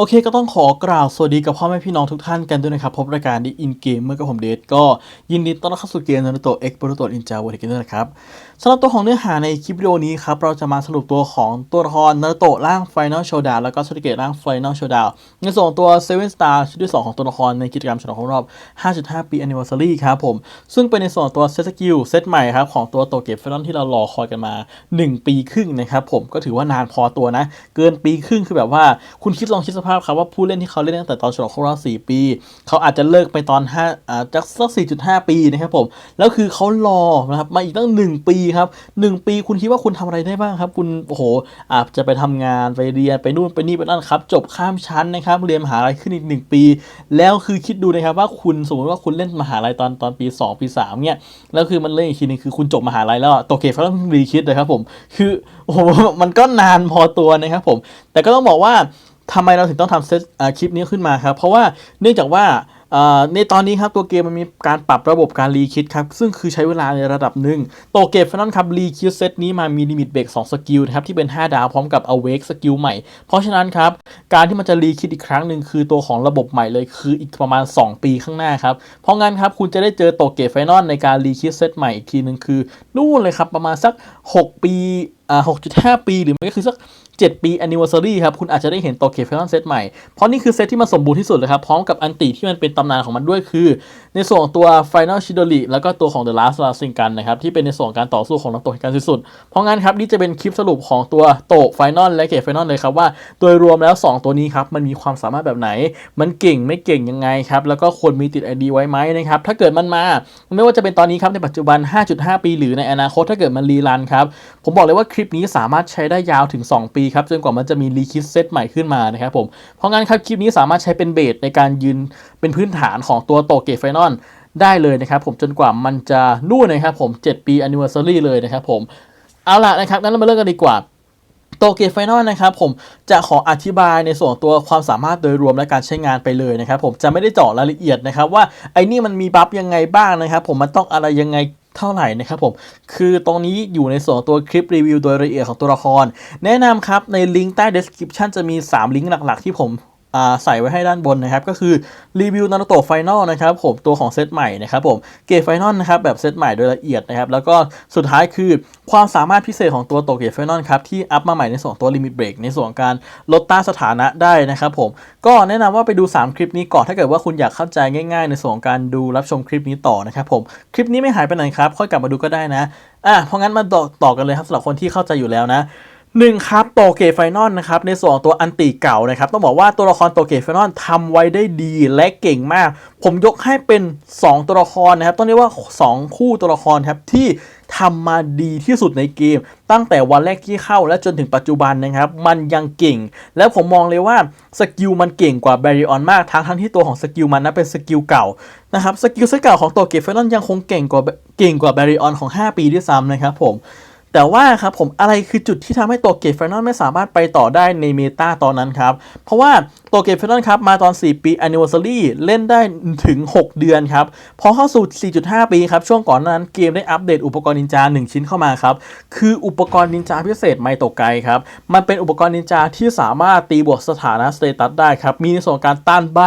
โอเคก็ต้องขอกล่าวสวัสดีกับพ่อแม่พี่น้องทุกท่านกันด้วยนะครับ พบรายการดีอินเกมเมื่อกับผมเดทก็ยินดีต้อนรับเข้าสู่เกมนารูโตะเอ็กโบรูโตะอินจาวอร์กันด้วยนะครับสำหรับตัวของเนื้อหาในคลิปวิดีโอนี้ครับ เราจะมาสรุปตัวของตัวละครนารูโตะร่าง Final Showdown แล้วก็สติเกตร่าง Final Showdown ในส่วนตัว Seven Star ชุดที่ 2 ของตัวละครในกิจกรรมฉลองครบรอบ 5.5 ปี Anniversary ครับผมซึ่งเป็นในส่วนตัวเซตสกิลเซตใหม่ครับของตัวโตเกตไฟนอลที่เรารอคอยกันมา 1 ปีครึ่งนะครับผมก็ถือว่านานพอตัวนะ เกินปีครึ่งคือแบบว่าคุณคิดลองคิดสภาพครับว่าผู้เล่นที่เขาเล่นตั้งแต่ตอนฉลองครบรอบ4ปี เขาอาจจะเลิกไปตอน5อ่าจากสัก 4.5 ปีนะครับผม แล้วคือเขารอนะครับมาอีกตั้ง 1 ปีครับ 1 ปีคุณคิดว่าคุณทำอะไรได้บ้างครับ คุณโอ้โหอาจจะไปทำงานไปเรียนไปนู่นไปนี่ไปนั่นครับจบข้ามชั้นนะครับเรียนมหาลัยขึ้นอีก 1 ปี แล้วคือคิดดูนะครับว่าคุณสมมติว่าคุณเล่นมหาลัยตอนตอนปี 2 ปี3เนี่ยแล้วคือมันเล่นอีกทีนึงคือคุณจบมหาลัยแล้วอะโตเกียวเขาต้องรีคิดเลยครับผมคือโอ้โหมันก็นานพอตัวนะครับผม แต่ก็ต้องบอกว่า ทำไมเราถึงต้องทำเซตคลิปนี้ขึ้นมาครับ เพราะว่าเนื่องจากว่าในตอนนี้ครับตัวเกมมันมีการปรับระบบการรีคิดครับ ซึ่งคือใช้เวลาในระดับหนึ่งโตเกมฟนอนครับรีคิดเซตนี้มามีลิมิตเบรก2สกิลนะครับที่เป็น 5 ดาวพร้อมกับ awake สกิลใหม่ เพราะฉะนั้นครับ การที่มันจะรีคิดอีกครั้งหนึ่งคือตัวของระบบใหม่เลยคืออีกประมาณ 2 ปีข้างหน้าครับ เพราะงั้นครับคุณจะได้เจอโตเกตไฟนอลในการรีคิดเซตใหม่อีกทีหนึ่งคือนู่นเลยครับประมาณสัก 6 ปีอ่า6.5 ปีหรือไม่ก็คือสัก 7 ปี anniversary ครับ คุณอาจจะได้เห็นโตเกียวไฟนอลเซตใหม่ เพราะนี่คือเซตที่มันสมบูรณ์ที่สุดเลยครับ พร้อมกับอันติที่มันเป็นตำนานของมันด้วยคือ ในส่วนของตัว Final Shidori แล้วก็ตัวของ The Last Rising กันนะครับ ที่เป็นในส่วนการต่อสู้ของนักตกการสิ้นสุดเพราะงั้นครับนี่จะเป็นคลิปสรุปของตัวโตไฟนอลและเกตไฟนอลเลยครับว่า โดยรวมแล้ว 2 ตัวนี้ครับมันมีความสามารถแบบไหน มันเก่งไม่เก่งยังไงครับแล้วก็ควรมีติด ID ไว้ไหมนะครับถ้าเกิดมันมา ไม่ว่าจะเป็นตอนนี้ครับในปัจจุบัน 5.5 ปี หรือในอนาคตถ้าเกิดมันรีรันครับผมบอกเลยว่าคลิปนี้สามารถใช้ได้ยาวถึง 2 ปีครับจนกว่ามันจะมีรีคิดเซตใหม่ขึ้นมานะครับผม เพราะงั้นครับคลิปนี้สามารถใช้เป็นเบสในการยืนเป็นพื้นฐานของตัวโตเกตไฟนอลได้เลยนะครับผมจนกว่ามันจะนู่นนะครับผม 7 ปี anniversary เลยนะครับผม เอาล่ะนะครับงั้นเรามาเริ่มกันดีกว่าโตเกียวไฟนอลนะครับผมจะขออธิบายในส่วนตัวความสามารถโดยรวมและการใช้งานไปเลยนะครับผมจะไม่ได้เจาะรายละเอียดนะครับว่าไอ้นี่มันมีบัฟยังไงบ้างนะครับผมมันต้องอะไรยังไง เท่าไหร่นะครับผมคือตรงนี้อยู่ในส่วนตัวคลิปรีวิวโดยละเอียดของตัวละคร แนะนำครับในลิงก์ใต้ description จะมี 3 ลิงก์หลัก ๆ ที่ผม ใส่ไว้ให้ด้านบนนะครับ ก็คือรีวิวนารูโตะไฟนอลนะครับผมตัวของเซตใหม่นะครับผมเกตไฟนอลนะครับแบบเซตใหม่โดยละเอียดนะครับแล้วก็สุดท้ายคือความสามารถพิเศษของตัวโตเกตไฟนอลครับที่อัพมาใหม่ในส่วนตัวลิมิตเบรกในส่วนของการลดต้านสถานะได้นะครับผมก็แนะนำว่าไปดู 3 คลิปนี้ก่อนถ้าเกิดว่าคุณอยากเข้าใจง่าย ๆ ในส่วนของการดูรับชมคลิปนี้ต่อนะครับผมคลิปนี้ไม่หายไปไหนครับค่อยกลับมาดูก็ได้นะอะเพราะงั้นมาต่อต่อกันเลยครับสำหรับคนที่เข้าใจอยู่แล้วนะ หนึ่งครับโตเกตไฟนอลนะครับในส่วนของตัวอันติเก่านะครับต้องบอกว่าตัวละครโตเกตไฟนอลทำไว้ได้ดีและเก่งมาก ผมยกให้เป็น 2 ตัวละครนะครับต้องเรียกว่า 2 คู่ตัวละครครับที่ทำมาดีที่สุดในเกม ตั้งแต่วันแรกที่เข้าและจนถึงปัจจุบันนะครับ มันยังเก่ง แล้วผมมองเลยว่าสกิลมันเก่งกว่าแบริออนมากทั้งทั้งที่ตัวของสกิลมันนั้นเป็นสกิลเก่านะครับสกิลเซตเก่าของโตเกตไฟนอลยังคงเก่งกว่าเก่งกว่าแบริออนของ 5 ปีด้วยซ้ำนะครับผม แต่ว่าครับผมอะไรคือจุดที่ทำให้ตัวเกตไฟนอลไม่สามารถไปต่อได้ในเมตาตอนนั้นครับ เพราะว่าตัวเกตไฟนอลครับมาตอน 4 ปี anniversary เล่นได้ถึง 6 เดือนครับ พอเข้าสู่ 4.5 ปีครับ ช่วงก่อนนั้นเกมได้อัปเดตอุปกรณ์นินจา 1 ชิ้นเข้ามาครับ คืออุปกรณ์นินจาพิเศษไมโตไกครับ มันเป็นอุปกรณ์นินจาที่สามารถตีบวกสถานะสเตตัสได้ครับ มีในส่วนการต้านใบ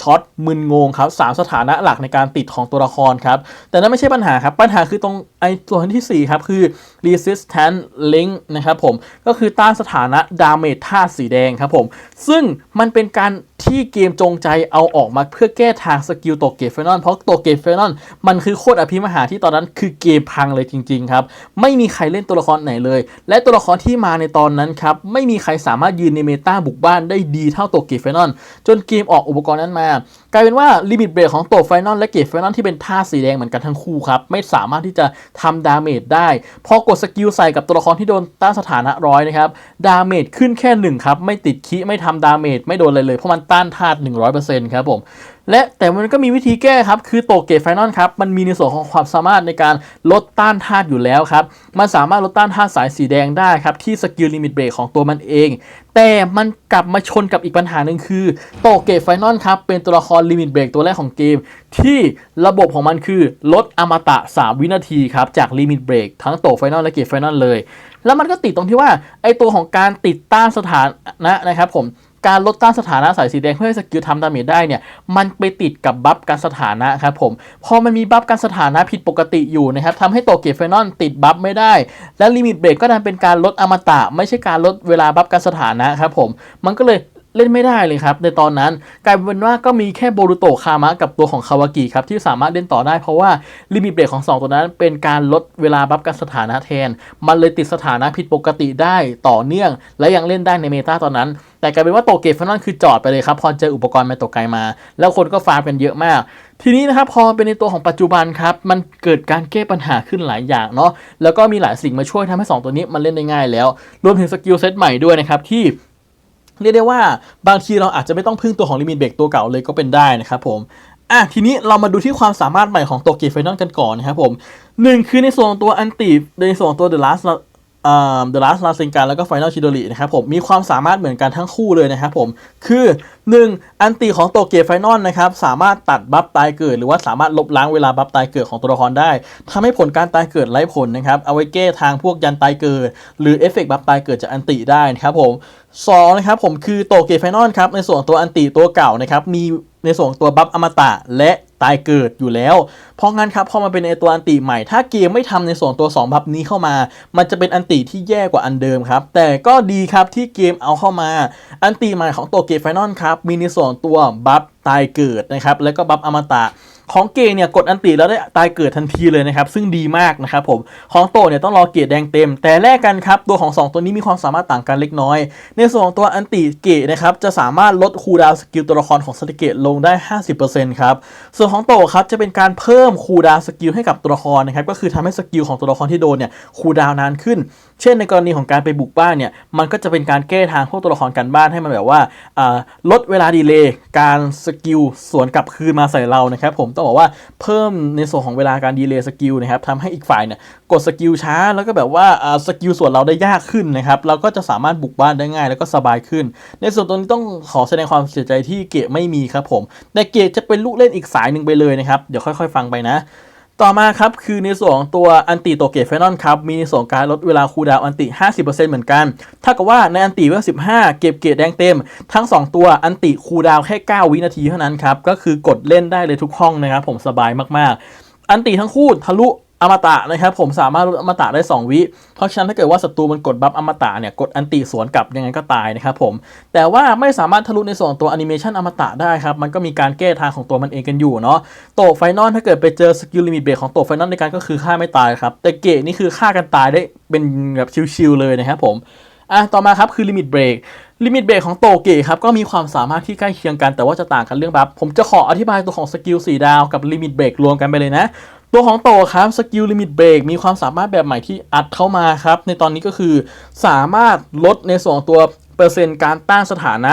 ช็อตมึนงงครับสามสถานะหลักในการติดของตัวละครครับแต่นั่นไม่ใช่ปัญหาครับปัญหาคือตรงไอ้ตัวที่4ครับคือ resistance link นะครับผมก็คือต้านสถานะดาเมจธาตุสีแดงครับผมซึ่งมันเเป็นการที่เกมจงใจเอาออกมาเพื่อแก้ทางสกิลโตเกตเฟนอนเพราะโตเกตเฟนอนมันคือโคตรอภิมหาที่ตอนนั้นคือเกมพังเลยจริง ๆ ครับ ไม่มีใครเล่นตัวละครไหนเลย และตัวละครที่มาในตอนนั้นครับ ไม่มีใครสามารถยืนในเมตาบุกบ้านได้ดีเท่าโตเกตเฟนอนจนเกมออกอุปกรณ์นั้นมากลายเป็นว่าลิมิตเบรกของโตไฟนอลและเกตไฟนอลที่เป็นท่าสีแดงเหมือนกันทั้งคู่ครับไม่สามารถที่จะทำดาเมจได้ พอกดสกิลใส่กับตัวละครที่โดนต้านสถานะร้อยนะครับดาเมจขึ้นแค่หนึ่งครับไม่ติดคิไม่ทำดาเมจไม่โดนอะไรเลยเพราะมันต้านธาตุ100%ครับผมและแต่มันก็มีวิธีแก้ครับ คือโตเกตไฟนอลครับมันมีในส่วนของความสามารถในการลดต้านธาตุอยู่แล้วครับ มันสามารถลดต้านธาตุสายสีแดงได้ครับ ที่สกิลลิมิตเบรกของตัวมันเอง แต่มันกลับมาชนกับอีกปัญหาหนึ่งคือ โตเกตไฟนอลครับ เป็นตัวละครลิมิตเบรกตัวแรกของเกม ที่ระบบของมันคือลดอมตะ 3 วินาทีครับ จากลิมิตเบรกทั้งโตไฟนอลและเกตไฟนอลเลย แล้วมันก็ติดตรงที่ว่าไอตัวของการติดต้านสถานะนะครับผม การลดต้านสถานะสายสีแดงเพื่อให้สกิลทำดาเมจได้เนี่ย มันไปติดกับบัฟการสถานะครับผม พอมันมีบัฟการสถานะผิดปกติอยู่นะครับทำให้โตเกียเฟนอนติดบัฟไม่ได้ และลิมิตเบรกก็ดันเป็นการลดอมตะ ไม่ใช่การลดเวลาบัฟการสถานะครับผม มันก็เลย เล่นไม่ได้เลยครับ ในตอนนั้นกลายเป็นว่าก็มีแค่โบรูโตคามะกับตัวของคาวากิครับ ที่สามารถเล่นต่อได้เพราะว่าลิมิตเบรกของ 2 ตัวนั้น เป็นการลดเวลาบัฟการสถานะแทน มันเลยติดสถานะผิดปกติได้ต่อเนื่อง และยังเล่นได้ในเมตาตอนนั้น แต่กลายเป็นว่าโตเกตฟนอนคือจอดไปเลยครับ พอเจออุปกรณ์แมตโตไกมา แล้วคนก็ฟาร์มกันเยอะมาก ทีนี้นะครับพอเป็นในตัวของปัจจุบันครับมันเกิดการแก้ปัญหาขึ้นหลายอย่างเนาะแล้วก็มีหลายสิ่งมาช่วยทำให้ 2 ตัวนี้มันเล่นได้ง่ายแล้ว รวมถึงสกิลเซตใหม่ด้วยนะครับที่ เรียกได้ว่าบางทีเราอาจจะไม่ต้องพึ่งตัวของลิมิตเบรกตัวเก่าเลยก็เป็นได้นะครับผมอะทีนี้เรามาดูที่ความสามารถใหม่ของโตเกียวไฟนอลกันก่อนนะครับผมหนึ่งคือในส่วนตัวอันติในส่วนตัว The Last อ่า The Last ลาเซนการแล้วก็ Final Chidori นะครับผมมีความสามารถเหมือนกันทั้งคู่เลยนะครับผมคือ 1. อันติของโตเกตไฟนอลนะครับสามารถตัดบัฟตายเกิด หรือว่าสามารถลบล้างเวลาบัฟตายเกิดของตัวละครได้ทำให้ผลการตายเกิดไร้ผลนะครับเอาไว้แก้ทางพวกยันตายเกิด หรือเอฟเฟกต์บัฟตายเกิดจากอันติได้นะครับผมสองนะครับผมคือโตเกตไฟนอลครับในส่วนตัวอันติตัวเก่านะครับมีในส่วนตัวบัฟอมตะและ ตายเกิดอยู่แล้ว เพราะงั้นครับพอมาเป็นไอตัวอันติใหม่ ถ้าเกมไม่ทำในส่วนตัว 2 บัฟนี้เข้ามา มันจะเป็นอันติที่แย่กว่าอันเดิมครับ แต่ก็ดีครับที่เกมเอาเข้ามา อันติใหม่ของตัวเกมไฟนอลครับ มีในส่วนตัวบัฟตายเกิดนะครับ แล้วก็บัฟอมตะ ของเกย์เนี่ยกดอันติแล้วได้ตายเกิดทันทีเลยนะครับ ซึ่งดีมากนะครับผมของโตเนี่ยต้องรอเกรแดงเต็ม แต่แลกกันครับ ตัวของ 2 ตัวนี้มีความสามารถต่างกันเล็กน้อย ในส่วนของตัวอันติเกตนะครับจะสามารถลดคูดาวสกิลตัวละครของสติเกตลงได้ 50%ครับส่วนของโตครับจะเป็นการเพิ่มคูดาวสกิลให้กับตัวละครนะครับก็คือทำให้สกิลของตัวละครที่โดนเนี่ยคูดาวนานขึ้น เช่นในกรณีของการไปบุกบ้านเนี่ยมันก็จะเป็นการแก้ทางพวกตัวละครกันบ้านให้มันแบบว่าอ่าลดเวลาดีเลย์การสกิลสวนกลับคืนมาใส่เรานะครับผมต้องบอกว่าเพิ่มในส่วนของเวลาการดีเลย์สกิลนะครับทำให้อีกฝ่ายเนี่ยกดสกิลช้า แล้วก็แบบว่าสกิลส่วนเราได้ยากขึ้นนะครับเราก็จะสามารถบุกบ้านได้ง่าย แล้วก็สบายขึ้น ในส่วนตรงนี้ต้องขอแสดงความเสียใจที่เกะไม่มีครับผมแต่เกะจะเป็นลูกเล่นอีกสายหนึ่งไปเลยนะครับเดี๋ยวค่อย ๆ ฟังไปนะ ต่อมาครับ คือในส่วนของตัวอันติโตเกตเฟนอนครับ มีในส่วนของการลดเวลาคูดาวอันติ 50%เหมือนกัน ถ้ากับว่าในอันติเวล15 เก็บเกตแดงเต็ม ทั้ง 2 ตัวอันติคูดาวแค่ 9 วินาทีเท่านั้นครับ ก็คือกดเล่นได้เลยทุกห้องนะครับผมสบายมากๆ อันติทั้งคู่ทะลุ อมตะนะครับผมสามารถลดอมตะได้ 2 วิ เพราะฉะนั้นถ้าเกิดว่าศัตรูมันกดบัฟอมตะเนี่ยกดอันติสวนกลับยังไงก็ตายนะครับผมแต่ว่าไม่สามารถทะลุในส่วนตัวแอนิเมชันอมตะได้ครับมันก็มีการแก้ทางของตัวมันเองกันอยู่เนาะโตไฟนอลถ้าเกิดไปเจอสกิลลิมิตเบรกของโตไฟนอลในการก็คือฆ่าไม่ตายครับแต่เกตนี่คือฆ่ากันตายได้เป็นแบบชิวๆเลยนะครับผมอะต่อมาครับคือลิมิตเบรกลิมิตเบรกของโตเกะครับก็มีความสามารถที่ใกล้เคียงกันแต่ว่าจะต่างกันเรื่องบัฟผมจะขออธิบายตัวของสกิล4ดาวกับลิมิตเบรกรวมกันไปเลยนะ ตัวของโตครับสกิลลิมิตเบรกมีความสามารถแบบใหม่ที่อัดเข้ามาครับ ในตอนนี้ก็คือสามารถลดในส่วนของตัวเปอร์เซ็นต์การต้านสถานะ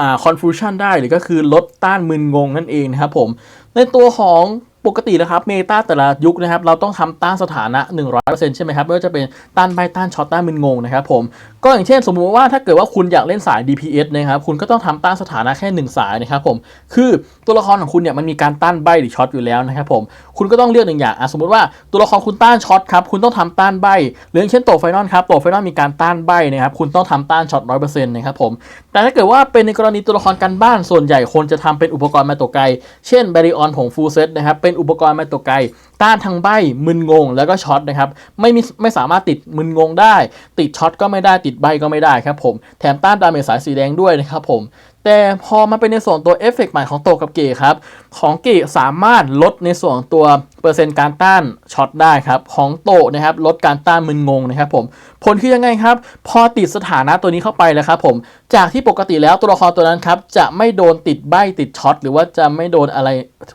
อ่าคอนฟูชันได้หรือก็คือลดต้านมึนงงนั่นเองนะครับผม ในตัวของ ปกตินะครับเมตาแต่ละยุคนะครับเราต้องทำต้านสถานะ 100%ใช่ไหมครับไม่ว่าจะเป็นต้านใบต้านช็อตต้านมึนงงนะครับผมก็อย่างเช่นสมมุติว่าถ้าเกิดว่าคุณอยากเล่นสาย DPS นะครับคุณก็ต้องทำต้านสถานะแค่ 1 สายนะครับผมคือตัวละครของคุณเนี่ยมันมีการต้านใบหรือช็อตอยู่แล้วนะครับผมคุณก็ต้องเลือกหนึ่งอย่างอะสมมติว่าตัวละครคุณต้านช็อตครับคุณต้องทำต้านใบหรืออย่างเช่นโตไฟนอลครับโตไฟนอลมีการต้านใบนะครับคุณต้องทำต้านช็อต100%นะครับผมแต่ถ้าเกิดว่าเป็นในกรณีตัวละครกันบ้านส่วนใหญ่คนจะทำเป็นอุปกรณ์มาตัวไกล เช่นแบริออนผงฟูลเซตนะครับเป็นอุปกรณ์มาตัวไกล ต้านทั้งใบมึนงงแล้วก็ช็อตนะครับไม่มีไม่สามารถติดมึนงงได้ ติดช็อตก็ไม่ได้ติดใบก็ไม่ได้ครับผมแถมต้านดาเมจสายสีแดงด้วยนะครับผมแต่พอมาเป็นในส่วนตัวเอฟเฟกต์ใหม่ของโตกับเกครับของเกสามารถลดในส่วนตัวเปอร์เซ็นต์การต้านช็อตได้ครับของโตนะครับลดการต้านมึนงงนะครับผมผลคือยังไงครับพอติดสถานะตัวนี้เข้าไปแล้วครับผมจากที่ปกติแล้วตัวละครตัวนั้นครับจะไม่โดนติดใบติดช็อตหรือว่าจะไม่โดนอะไร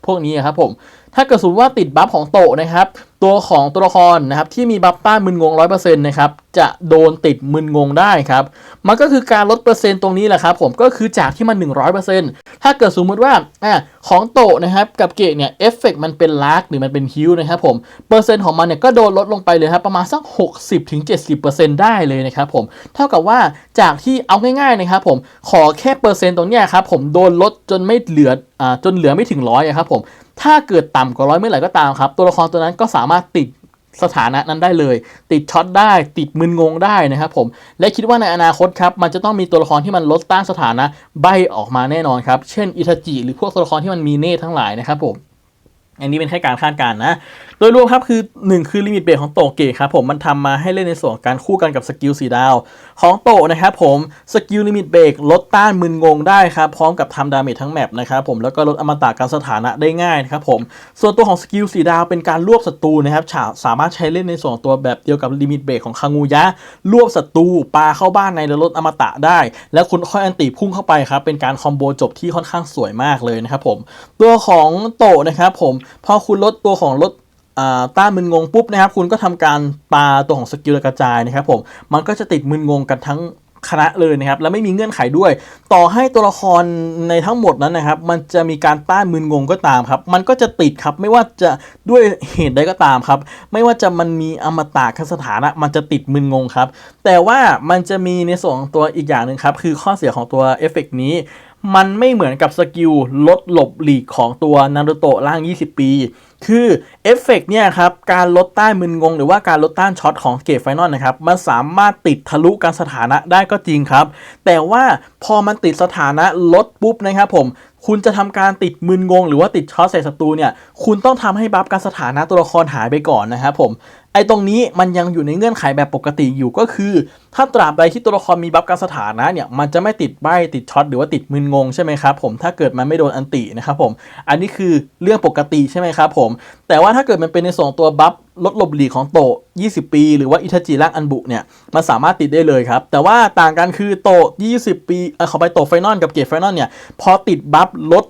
พวกนี้ครับผม ถ้าเกิดสมมติว่าติดบัฟของโตะนะครับ ตัวของตัวละครนะครับที่มีบัฟต้านมึนงง100%นต์นะครับจะโดนติดมึนงงได้ครับ มันก็คือการลดเปอร์เซ็นต์ตรงนี้แหละครับผมก็คือจากที่มัน100%ถ้าเกิดสมมติว่าอะของโตะนะครับกับเกตเนี่ยเอฟเฟกมันเป็นลากหรือมันเป็นฮิวนะครับผมเปอร์เซ็นต์ของมันเนี่ยก็โดนลดลงไปเลยครับประมาณสัก60-70%ได้เลยนะครับผมเท่ากับว่าจากที่เอาง่ายๆนะครับผมขอแค่เปอร์เซ็นต์ตรงเนี้ยครับผมโดนลดจนไม่เหลืออ่าจนเหลือไม่ถึงร้อยครับผม ถ้าเกิดต่ำกว่าร้อยเมื่อไหร่ก็ตามครับ ตัวละครตัวนั้นก็สามารถติดสถานะนั้นได้เลย ติดช็อตได้ ติดมึนงงได้นะครับผมและคิดว่าในอนาคตครับมันจะต้องมีตัวละครที่มันลดต้านสถานะใบออกมาแน่นอนครับ เช่นอิทาจิหรือพวกตัวละครที่มันมีเน่ทั้งหลายนะครับผมอันนี้เป็นแค่การคาดการณ์นะ โดยรวมครับคือ 1 คือลิมิตเบรกของโตเกะครับผมมันทำมาให้เล่นในส่วนของการคู่กันกับสกิลสีดาว ของโตนะครับผมสกิลลิมิตเบรกลดต้านมึนงงได้ครับพร้อมกับทำดาเมจทั้งแมปนะครับผมแล้วก็ลดอมตะการสถานะได้ง่ายนะครับผมส่วนตัวของสกิลสีดาวเป็นการรวบศัตรูนะครับฉาสามารถใช้เล่นในส่วนตัวแบบเดียวกับลิมิตเบรกของคางูยะรวบศัตรูปาเข้าบ้านในแล้วลดอมตะได้ แล้วคุณค่อยอันติพุ่งเข้าไปครับเป็นการคอมโบจบที่ค่อนข้างสวยมากเลยนะครับผมตัวของโตนะครับผมพอคุณลดตัวของลด ต้านมึนงงปุ๊บนะครับ คุณก็ทำการปาตัวของสกิลกระจายนะครับผมมันก็จะติดมึนงงกันทั้งคณะเลยนะครับ และไม่มีเงื่อนไขด้วย ต่อให้ตัวละครในทั้งหมดนั้นนะครับ มันจะมีการต้านมึนงงก็ตามครับ มันก็จะติดครับ ไม่ว่าจะด้วยเหตุใดก็ตามครับ ไม่ว่าจะมันมีอมตะคสถานะ มันจะติดมึนงงครับ แต่ว่ามันจะมีในส่วนของตัวอีกอย่างหนึ่งครับ คือข้อเสียของตัวเอฟเฟกนี้ มันไม่เหมือนกับสกิลลดหลบหลีกของตัวนารูโตะร่าง 20 ปี คือเอฟเฟกเนี่ยครับการลดต้านมึนงง หรือว่าการลดต้านช็อตของเกตไฟนอลนะครับมันสามารถติดทะลุการสถานะได้ก็จริงครับ แต่ว่าพอมันติดสถานะลดปุ๊บนะครับผมคุณจะทำการติดมึนงง หรือว่าติดช็อตใส่ศัตรูเนี่ยคุณต้องทำให้บัฟการสถานะตัวละครหายไปก่อนนะครับผม ไอ้ตรงนี้มันยังอยู่ในเงื่อนไขแบบปกติอยู่ก็คือ ถ้าตราบใดที่ตัวละครมีบัฟการสถานะเนี่ยมันจะไม่ติดใบติดช็อตหรือว่าติดมึนงงใช่ไหมครับผมถ้าเกิดมันไม่โดนอันตินะครับผมอันนี้คือเรื่องปกติใช่ไหมครับผมแต่ว่าถ้าเกิดมันเป็นในส่วนของตัวบัฟลดลบหลีของโตะ20 ปี หรือว่าอิทาจิร่างอันบุเนี่ยมันสามารถติดได้เลยครับ แต่ว่าต่างกันคือโตะ20 ปีเออขอไปโตะไฟนอลกับเกตไฟนอลเนี่ยพอติดบัฟลด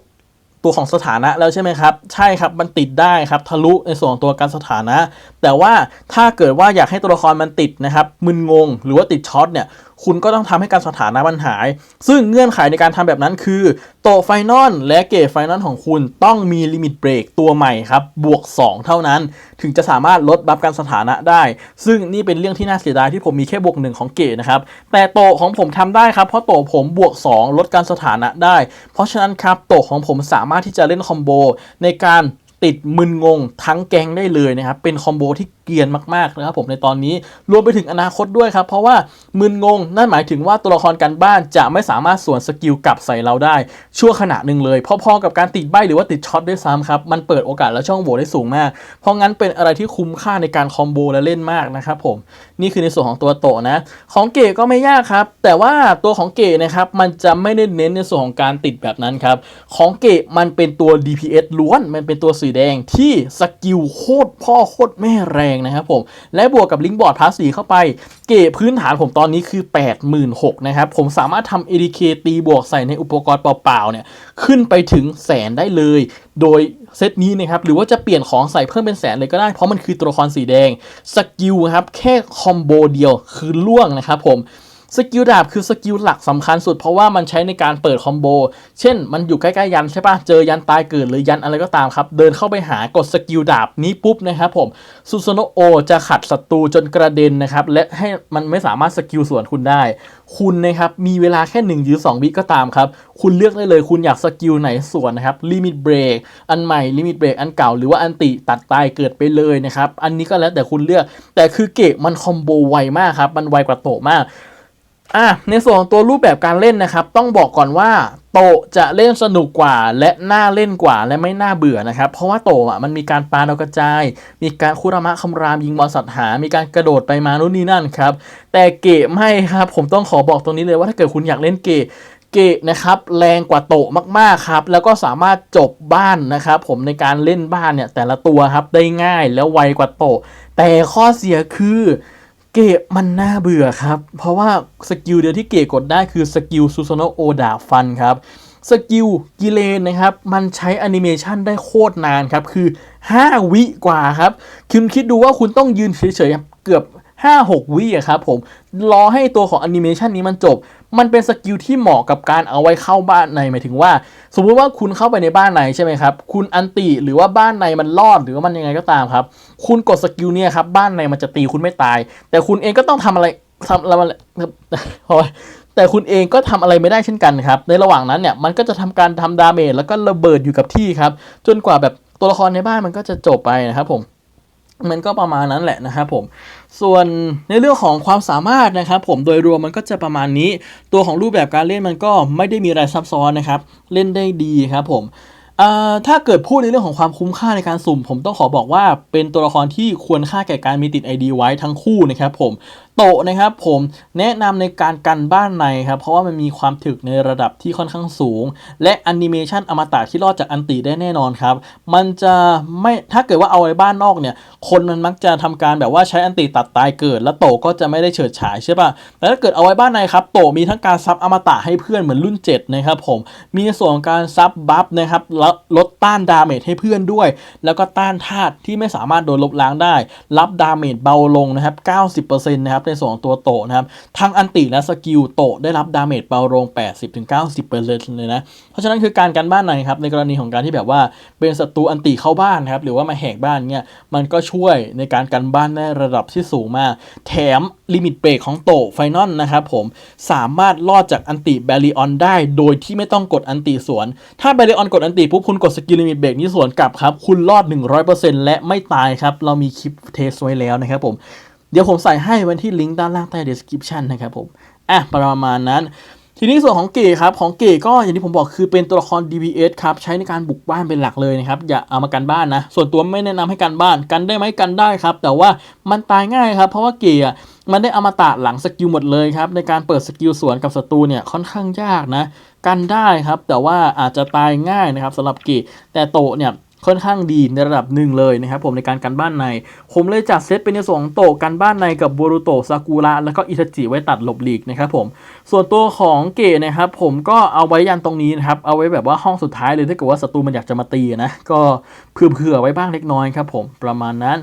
ตัวของสถานะแล้วใช่ไหมครับ ใช่ครับมันติดได้ครับทะลุในส่วนของตัวการสถานะ แต่ว่าถ้าเกิดว่าอยากให้ตัวละครมันติดนะครับมึนงง หรือว่าติดช็อตเนี่ย คุณก็ต้องทำให้การสถานะมันหาย ซึ่งเงื่อนไขในการทำแบบนั้นคือ โตไฟนอลและเกตไฟนอลของคุณต้องมีลิมิตเบรกตัวใหม่ครับ บวก 2 เท่านั้น ถึงจะสามารถลดบัฟการสถานะได้ ซึ่งนี่เป็นเรื่องที่น่าเสียดายที่ผมมีแค่บวกหนึ่งของเกตนะครับ แต่โตของผมทำได้ครับ เพราะโตผมบวก 2 ลดการสถานะได้ เพราะฉะนั้นครับโตของผมสามารถที่จะเล่นคอมโบในการ ติดมึนงงทั้งแกงได้เลยนะครับ เป็นคอมโบที่เกรียนมากๆนะครับผมในตอนนี้รวมไปถึงอนาคตด้วยครับ เพราะว่ามึนงงนั่นหมายถึงว่าตัวละครการบ้านจะไม่สามารถสวนสกิลกลับใส่เราได้ ชั่วขณะหนึ่งเลย พอๆกับการติดใบหรือว่าติดช็อตด้วยซ้ำครับ มันเปิดโอกาสและช่องโหว่ได้สูงมาก เพราะงั้นเป็นอะไรที่คุ้มค่าในการคอมโบและเล่นมากนะครับผมนี่คือในส่วนของตัวโตนะ ของเก๋ก็ไม่ยากครับ แต่ว่าตัวของเก๋นะครับมันจะไม่ได้เน้นในส่วนของการติดแบบนั้นครับของเก๋มันเป็นตัว DPS ล้วนมันเป็นตัวสีแดงที่สกิลโคตรพ่อโคตรแม่แรงนะครับผม และบวกกับลิงก์บอร์ดพาสีเข้าไป เก๋พื้นฐานผมตอนนี้คือ 86,000นะครับ ผมสามารถทำ ADK ตีบวกใส่ในอุปกรณ์เปล่าๆเนี่ย ขึ้นไปถึงแสนได้เลย โดยเซตนี้นะครับ หรือว่าจะเปลี่ยนของใส่เพิ่มเป็นแสนเลยก็ได้ เพราะมันคือตัวละครสีแดง สกิลครับ แค่คอมโบเดียวคือล่วงนะครับผม สกิลดาบคือสกิลหลักสำคัญสุดเพราะว่ามันใช้ในการเปิดคอมโบ เช่น มันอยู่ใกล้ๆยันใช่ปะเจอยันตายเกิดหรือยันอะไรก็ตามครับ เดินเข้าไปหากดสกิลดาบนี้ปุ๊บนะครับผมซูซโนโอจะขัดศัตรูจนกระเด็นนะครับ และให้มันไม่สามารถสกิลส่วนคุณได้ คุณนะครับมีเวลาแค่1หรือ2วิก็ตามครับ คุณเลือกได้เลยคุณอยากสกิลไหนส่วนนะครับลิมิตเบรกอันใหม่ลิมิตเบรกอันเก่าหรือว่าอันติตัดตายเกิดไปเลยนะครับอันนี้ก็แล้วแต่คุณเลือก แต่คือเกะมันคอมโบไวมากครับมันไวกว่าโตมาก อะในส่วนของตัวรูปแบบการเล่นนะครับ ต้องบอกก่อนว่าโตจะเล่นสนุกกว่า และน่าเล่นกว่าและไม่น่าเบื่อนะครับ เพราะว่าโตอะมันมีการปาดาวกระจาย มีการคุรามะคำรามยิงบอลสัตว์หา มีการกระโดดไปมานู่นนี่นั่นครับ แต่เกะไม่ครับ ผมต้องขอบอกตรงนี้เลยว่าถ้าเกิดคุณอยากเล่นเกะเกะนะครับแรงกว่าโตมากๆครับ แล้วก็สามารถจบบ้านนะครับ ผมในการเล่นบ้านเนี่ยแต่ละตัวครับได้ง่ายแล้วไวกว่าโต แต่ข้อเสียคือ เกะมันน่าเบื่อครับ เพราะว่าสกิลเดียวที่เกะกดได้คือสกิลซูซโนโอดาฟันครับสกิลกิเลนนะครับ มันใช้แอนิเมชันได้โคตรนานครับ คือ 5 วิกว่าครับ คุณคิดดูว่าคุณต้องยืนเฉยๆเกือบ 5-6 วิอะครับผม รอให้ตัวของแอนิเมชันนี้มันจบ มันเป็นสกิลที่เหมาะกับการเอาไว้เข้าบ้านในหมายถึงว่า สมมุติว่าคุณเข้าไปในบ้านในใช่ไหมครับ คุณอันติหรือว่าบ้านในมันรอดหรือว่ามันยังไงก็ตามครับ คุณกดสกิลเนี่ยครับบ้านในมันจะตีคุณไม่ตาย แต่คุณเองก็ต้องทำอะไรทำอะไรโอ้ยแต่คุณเองก็ทำอะไรไม่ได้เช่นกันครับ ในระหว่างนั้นเนี่ยมันก็จะทำการทำดาเมจแล้วก็ระเบิดอยู่กับที่ครับ จนกว่าแบบตัวละครในบ้านมันก็จะจบไปนะครับผม มันก็ประมาณนั้นแหละนะครับผม ส่วนในเรื่องของความสามารถนะครับผมโดยรวมมันก็จะประมาณนี้ ตัวของรูปแบบการเล่นมันก็ไม่ได้มีอะไรซับซ้อนนะครับ เล่นได้ดีครับผมถ้าเกิดพูดในเรื่องของความคุ้มค่าในการสุ่ม ผมต้องขอบอกว่าเป็นตัวละครที่ควรค่าแก่การมีติด ID ไว้ทั้งคู่นะครับผมโตะนะครับผมแนะนำในการกันบ้านในครับ เพราะว่ามันมีความถึกในระดับที่ค่อนข้างสูง และแอนิเมชันอมตะที่รอดจากอันติได้แน่นอนครับ มันจะไม่ถ้าเกิดว่าเอาไว้บ้านนอกเนี่ย คนมันมักจะทำการแบบว่าใช้อันติตัดตายเกิด แล้วโตะก็จะไม่ได้เฉิดฉายใช่ป่ะแต่ถ้าเกิดเอาไว้บ้านในครับ โตะมีทั้งการซับอมตะให้เพื่อนเหมือนรุ่น 7 นะครับผมมีส่วนของการซับบัฟนะครับแล้วลดต้านดาเมจให้เพื่อนด้วย แล้วก็ต้านธาตุที่ไม่สามารถโดนลบล้างได้ รับดาเมจเบาลงนะครับ90%นะครับในส่วนของตัวโตนะครับทั้งอันติและสกิลโตได้รับดาเมจเบาลง 80-90%เลยนะ เพราะฉะนั้นคือการกันบ้านในครับในกรณีของการที่แบบว่าเป็นศัตรูอันติเข้าบ้านนะครับหรือว่ามาแหกบ้านเนี่ยมันก็ช่วยในการกันบ้านได้ระดับที่สูงมาก แถมลิมิตเบรกของโตไฟนอลนะครับผมสามารถรอดจากอันติแบริออนได้ โดยที่ไม่ต้องกดอันติสวน ถ้าแบริออนกดอันติปุ๊บคุณกดสกิลลิมิตเบรกนี้สวนกลับครับ คุณรอด 100%และไม่ตายครับ เรามีคลิปเทสไว้แล้วนะครับผม เดี๋ยวผมใส่ให้ไว้ที่ลิงก์ด้านล่างใต้ description นะครับผมอะประมาณนั้นทีนี้ส่วนของเก๋ครับของเก๋ก็อย่างที่ผมบอกคือเป็นตัวละคร DPS ครับใช้ในการบุกบ้านเป็นหลักเลยนะครับอย่าเอามากันบ้านนะ ส่วนตัวไม่แนะนำให้กันบ้านกันได้ไหมกันได้ครับ แต่ว่ามันตายง่ายครับ เพราะว่าเก๋มันได้อมตะหลังสกิลหมดเลยครับในการเปิดสกิลสวนกับศัตรูเนี่ยค่อนข้างยากนะ กันได้ครับ แต่ว่าอาจจะตายง่ายนะครับสำหรับเก๋แต่โตเนี่ย ค่อนข้างดีในระดับหนึ่งเลยนะครับผมในการกันบ้านใน ผมเลยจัดเซตเป็นในส่วนของโตะกันบ้านในกับบูรุโตะซากุระแล้วก็อิทาจิไว้ตัดหลบหลีกนะครับผมส่วนตัวของเกะนะครับผมก็เอาไว้ยันตรงนี้นะครับเอาไว้แบบว่าห้องสุดท้ายเลยถ้าเกิดว่าศัตรูมันอยากจะมาตีนะก็เผื่อๆไว้บ้างเล็กน้อยครับผมประมาณนั้น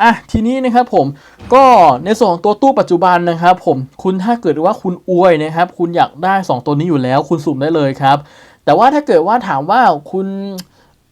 อะทีนี้นะครับผมก็ในส่วนของตัวตู้ปัจจุบันนะครับผมคุณถ้าเกิดว่าคุณอวยนะครับ คุณอยากได้ 2 ตัวนี้อยู่แล้ว คุณสุ่มได้เลยครับ แต่ว่าถ้าเกิดว่าถามว่าคุณ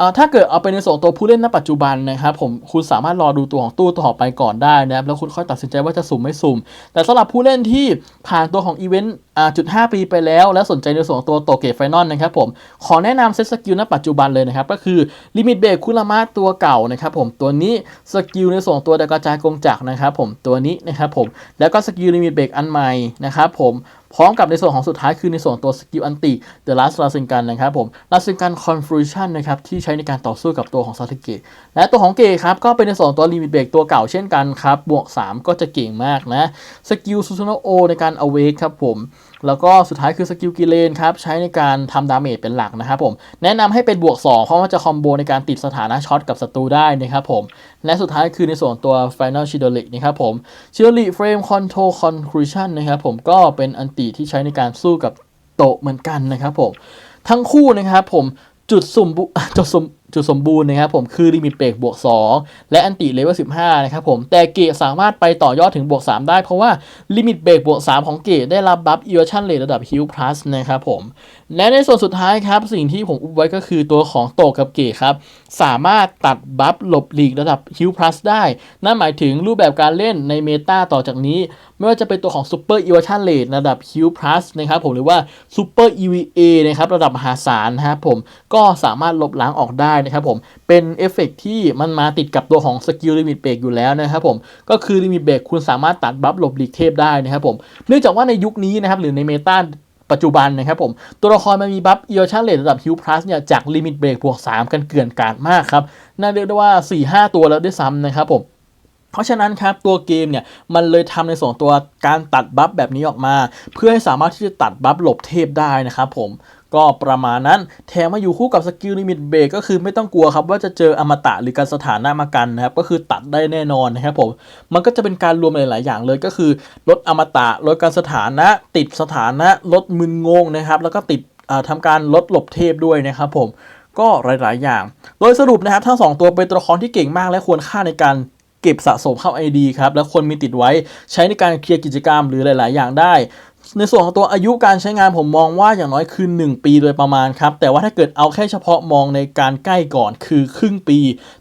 เอ่อถ้าเกิดเอาไปในส่วนตัวผู้เล่นณปัจจุบันนะครับผมคุณสามารถรอดูตัวของตู้ต่อไปก่อนได้นะครับแล้วคุณค่อยตัดสินใจว่าจะสุ่มไม่สุ่ม แต่สำหรับผู้เล่นที่ผ่านตัวของอีเวนต์ จุดห้าปีไปแล้ว และสนใจในส่วนของตัวโตเกตไฟนอลนะครับผม ขอแนะนำเซตสกิลณปัจจุบันเลยนะครับ ก็คือลิมิตเบรกคุรามะตัวเก่านะครับผมตัวนี้สกิลในส่วนของตัวดากระจายกงจักรนะครับผมตัวนี้นะครับผมแล้วก็สกิลลิมิตเบรกอันใหม่นะครับผมพร้อมกับในส่วนของสุดท้ายคือในส่วนตัวสกิลอันติเดอะลัสลาซิงกันนะครับผมลาซิงกันคอนฟ u ชันนะครับที่ใช้ในการต่อสู้กับตัวของซา t เกะและตัวของเกะครับก็เป็นในส่วนตัวลิมิตเบรกตัวเก่าเช่นกันครับบวก 3 ก็จะเก่งมากนะสกิลซูซูโนโอในการอเวกครับผม แล้วก็สุดท้ายคือสกิลกิเลนครับใช้ในการทำดาเมจเป็นหลักนะครับผมแนะนำให้เป็นบวก 2 เพราะว่าจะคอมโบในการติดสถานะช็อตกับศัตรูได้นะครับผมและสุดท้ายคือในส่วนตัว Final s h i d o l i นะครับผม s h i d o l i Frame Control Conclusion นะครับผมก็เป็นอันติที่ใช้ในการสู้กับโตะเหมือนกันนะครับผมทั้งคู่นะครับผมจุดสมบูจุดสุ่ม จุดสมบูรณ์นะครับผมคือลิมิตเบรกบวก 2 และอันติเลเวล15 นะครับผม แต่เกะสามารถไปต่อยอดถึงบวก 3 ได้ เพราะว่าลิมิตเบรกบวก 3 ของเกะได้รับบัฟอีเวชั่นเลระดับฮิลพลัสนะครับผม และในส่วนสุดท้ายครับ สิ่งที่ผมอุบไว้ก็คือตัวของโตกับเกะครับ สามารถตัดบัฟหลบหลีกระดับฮิลพลัสได้ นั่นหมายถึงรูปแบบการเล่นในเมตาต่อจากนี้ ไม่ว่าจะเป็นตัวของ Super e v a t i o n Rate ระดับ Q Plus นะครับผมหรือว่า Super EVA นะครับระดับมหาศาลนะครับผมก็สามารถลบล้างออกได้นะครับผม เป็นเอฟเฟกต์ที่มันมาติดกับตัวของ Skill Limit Break อยู่แล้วนะครับผม ก็คือ Limit Break คุณสามารถตัดบัฟหลบหลีกเทพได้นะครับผม เนื่องจากว่าในยุคนี้นะครับหรือในเมตาปัจจุบันนะครับผม ตัวละครมันมีบัฟเอียชั่นเลระดับฮิวพลัสเนี่ยจากลิมิตเบรกบวก3 กันเกลื่อนกาดมากครับ น่าเรียกได้ว่า 4-5 ตัวแล้วด้วยซ้ำนะครับผมเพราะฉะนั้นครับตัวเกมเนี่ยมันเลยทำในส่วนตัวการตัดบัฟแบบนี้ออกมา เพื่อให้สามารถที่จะตัดบัฟหลบเทพได้นะครับผม ก็ประมาณนั้นแถมมาอยู่คู่กับสกิลลิมิตเบรกก็คือไม่ต้องกลัวครับว่าจะเจออมตะหรือการสถานะมากันนะครับก็คือตัดได้แน่นอนนะครับผมมันก็จะเป็นการรวมหลาย ๆ อย่างเลยก็คือลดอมตะลดการสถานะ ติดสถานะลดมึนงงนะครับ แล้วก็ติดทำการลดหลบเทพด้วยนะครับผมก็หลาย ๆ อย่าง โดยสรุปนะครับทั้งสองตัวเป็นตัวละครที่เก่งมากและควรค่าในการเก็บสะสมเข้า ID ครับ แล้วควรมีติดไว้ใช้ในการเคลียร์กิจกรรมหรือหลาย ๆ อย่างได้ ในส่วนของตัวอายุการใช้งานผมมองว่าอย่างน้อยคือ 1 ปีโดยประมาณครับ แต่ว่าถ้าเกิดเอาแค่เฉพาะมองในการใกล้ก่อนคือครึ่งปี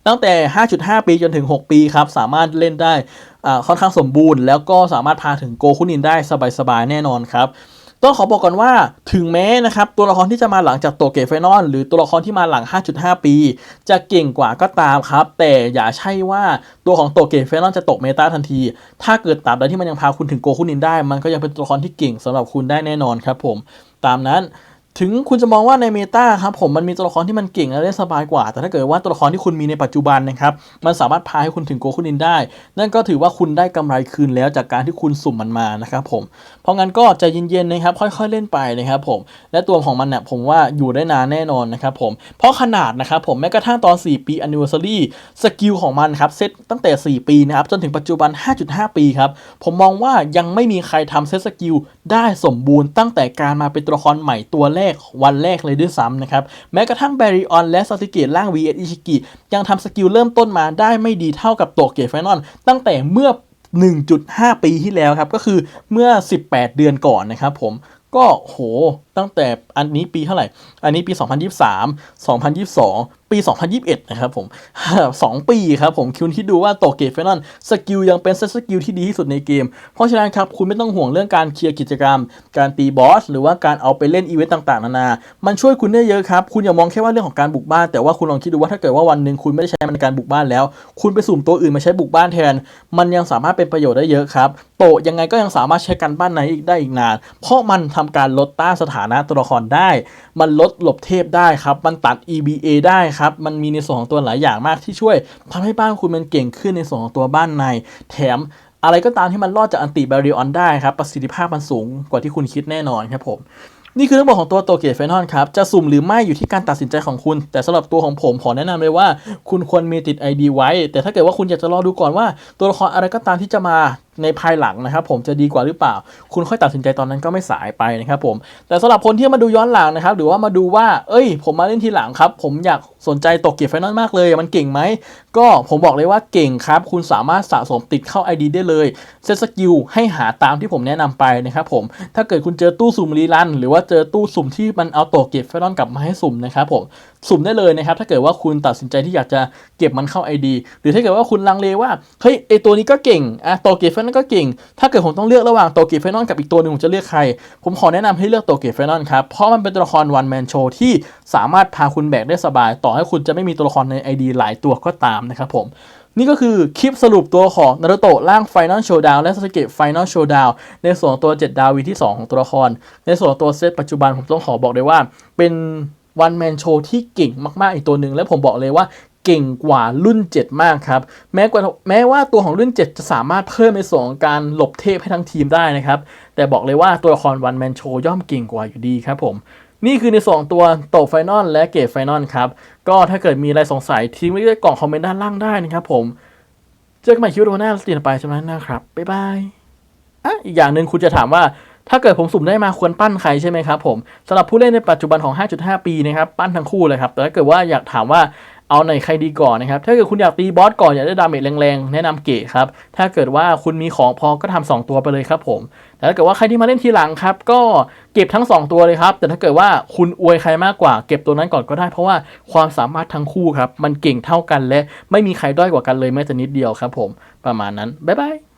ตั้งแต่ 5.5 ปีจนถึง 6 ปีครับ สามารถเล่นได้ค่อนข้างสมบูรณ์ แล้วก็สามารถพาถึงโกคุนินได้สบายๆแน่นอนครับ ต้องขอบอกก่อนว่าถึงแม้นะครับตัวละครที่จะมาหลังจากโตเกตไฟนอลหรือตัวละครที่มาหลัง 5.5 ปี จะเก่งกว่าก็ตามครับ แต่อย่าใช่ว่าตัวของโตเกตไฟนอลจะตกเมตาทันที ถ้าเกิดตาบใดที่มันยังพาคุณถึงโกคุนินได้ มันก็ยังเป็นตัวละครที่เก่งสำหรับคุณได้แน่นอนครับผมตามนั้น ถึงคุณจะมองว่าในเมตาครับผมมันมีตัวละครที่มันเก่งและเล่นสบายกว่า แต่ถ้าเกิดว่าตัวละครที่คุณมีในปัจจุบันนะครับมันสามารถพาให้คุณถึงโกคุนินได้ นั่นก็ถือว่าคุณได้กำไรคืนแล้วจากการที่คุณสุ่มมันมานะครับผมเพราะงั้นก็ใจเย็นๆนะครับค่อยๆเล่นไปนะครับผมและตัวของมันเนี่ยผมว่าอยู่ได้นานแน่นอนนะครับผมเพราะขนาดนะครับผมแม้กระทั่งตอน 4 ปี anniversary สกิลของมันครับเซตตั้งแต่ 4 ปีนะครับจนถึงปัจจุบัน 5.5 ปีครับผมมองว่ายังไม่มีใครทำเซตสกิลได้สมบูรณ์ตั้งแต่การมาเป็นตัวละครใหม่ตัวแรกวันแรกเลยด้วยซ้ำนะครับ แม้กระทั่งแบริออนและซาติเกตล่าง VS อิชิกิยังทำสกิลเริ่มต้นมาได้ไม่ดีเท่ากับโตเกตไฟนอลตั้งแต่เมื่อ 1.5 ปีที่แล้วครับ ก็คือเมื่อ 18 เดือนก่อนนะครับผมก็โห ตั้งแต่อันนี้ปีเท่าไหร่ อันนี้ปี 2023 2022 ปี 2021 นะครับผม 2 ปีครับผมคุณคิดดูว่าโตเกตไฟนอลสกิลยังเป็นเซตสกิลที่ดีที่สุดในเกม เพราะฉะนั้นครับ คุณไม่ต้องห่วงเรื่องการเคลียร์กิจกรรม การตีบอส หรือว่าการเอาไปเล่นอีเวนต์ต่างๆ นานา มันช่วยคุณได้เยอะครับ คุณอย่ามองแค่ว่าเรื่องของการบุกบ้าน แต่ว่าคุณลองคิดดูว่าถ้าเกิดว่าวันหนึ่งคุณไม่ได้ใช้มันในการบุกบ้านแล้ว คุณไปสุ่มตัวอื่นมาใช้บุกบ้านแทน มันยังสามารถเป็นประโยชน์ได้เยอะครับ โตยังไงก็ยังสามารถใช้กันบ้านในอีกได้อีกนาน เพราะมันทำการลดต้านสถานะตัวละครได้ มันลดหลบเทพได้ครับ มันตัด EBA ได้ครับ มันมีในส่วนของตัวหลายอย่างมากที่ช่วยทำให้บ้านคุณมันเก่งขึ้นในส่วนของตัวบ้านใน แถมอะไรก็ตามที่มันรอดจากอันติบาริออนได้ครับ ประสิทธิภาพมันสูงกว่าที่คุณคิดแน่นอนครับผมนี่คือเรื่องบอกของตัวโตเกียวไฟนอลครับ จะสุ่มหรือไม่อยู่ที่การตัดสินใจของคุณ แต่สำหรับตัวของผมขอแนะนำเลยว่า คุณควรมีติด ID ไว้ แต่ถ้าเกิดว่าคุณอยากจะรอดูก่อนว่า ตัวละครอะไรก็ตามที่จะมา ในภายหลังนะครับ ผมจะดีกว่าหรือเปล่า คุณค่อยตัดสินใจตอนนั้นก็ไม่สายไปนะครับผมแต่สำหรับคนที่มาดูย้อนหลังนะครับ หรือว่ามาดูว่า เอ้ย ผมมาเล่นทีหลังครับ ผมอยากสนใจโตเกียวไฟนอลมากเลย มันเก่งไหม ก็ผมบอกเลยว่าเก่งครับ คุณสามารถสะสมติดเข้า ID ได้เลยเซตสกิลให้หาตามที่ผมแนะนำไปนะครับผมถ้าเกิดคุณเจอตู้สุ่มรีรัน หรือว่าเจอตู้สุ่มที่มันเอาโตเกียวไฟนอลกลับมาให้สุ่มนะครับผมสุ่มได้เลยนะครับ ถ้าเกิดว่าคุณตัดสินใจที่อยากจะเก็บมันเข้า ID หรือถ้าเกิดว่าคุณลังเลว่าเฮ้ยไอตัวนี้ก็เก่งอะโตเกียวไฟนอลก็เก่ง ถ้าเกิดผมต้องเลือกระหว่างโตเกียวไฟนอลกับอีกตัวหนึ่งผมจะเลือกใคร ผมขอแนะนำให้เลือกโตเกียวไฟนอลครับ เพราะมันเป็นตัวละครวันแมนโชที่สามารถพาคุณแบกได้สบาย ต่อให้คุณจะไม่มีตัวละครใน ID หลายตัวก็ตามนะครับผมนี่ก็คือคลิปสรุปตัวของนารูโตะร่าง Final Showdown และ Sasuke Final Showdown ในส่วนตัว 7 ดาววีที่ 2 ของตัวละคร ในส่วนตัวเซตปัจจุบันผมต้องขอบอกเลยว่า เป็นวันแมนโชที่เก่งมาก ๆ อีกตัวหนึ่งและผมบอกเลยว่า เก่งกว่ารุ่น 7 มากครับ แม้กว่าแม้ว่าตัวของรุ่น 7 จะสามารถเพิ่มในส่วนของการหลบเทพให้ทั้งทีมได้นะครับ แต่บอกเลยว่าตัวละครวันแมนโชย่อมเก่งกว่าอยู่ดีครับผม นี่คือในส่วนของตัวโตไฟนอลและเกตไฟนอลครับ ก็ถ้าเกิดมีอะไรสงสัยทิ้งไว้ในกล่องคอมเมนต์ด้านล่างได้นะครับผม เจอกันใหม่คลิปวิดีโอหน้าสตีนไปใช่ไหมนะครับ บ๊ายบายอะอีกอย่างหนึ่งคุณจะถามว่าถ้าเกิดผมสุ่มได้มาควรปั้นใครใช่ไหมครับผมสำหรับผู้เล่นในปัจจุบันของ 5.5 ปีนะครับ ปั้นทั้งคู่เลยครับ แต่ถ้าเกิดว่าอยากถามว่า เอาไหนใครดีก่อนนะครับ ถ้าเกิดคุณอยากตีบอสก่อนอยากได้ดาเมจแรงๆ แนะนำเกะครับ ถ้าเกิดว่าคุณมีของพอก็ทำสองตัวไปเลยครับผม แต่ถ้าเกิดว่าใครที่มาเล่นทีหลังครับ ก็เก็บทั้ง 2 ตัวเลยครับ แต่ถ้าเกิดว่าคุณอวยใครมากกว่า เก็บตัวนั้นก่อนก็ได้ เพราะว่าความสามารถทั้งคู่ครับ มันเก่งเท่ากันและไม่มีใครด้อยกว่ากันเลยแม้แต่นิดเดียวครับผม ประมาณนั้น บ๊ายบาย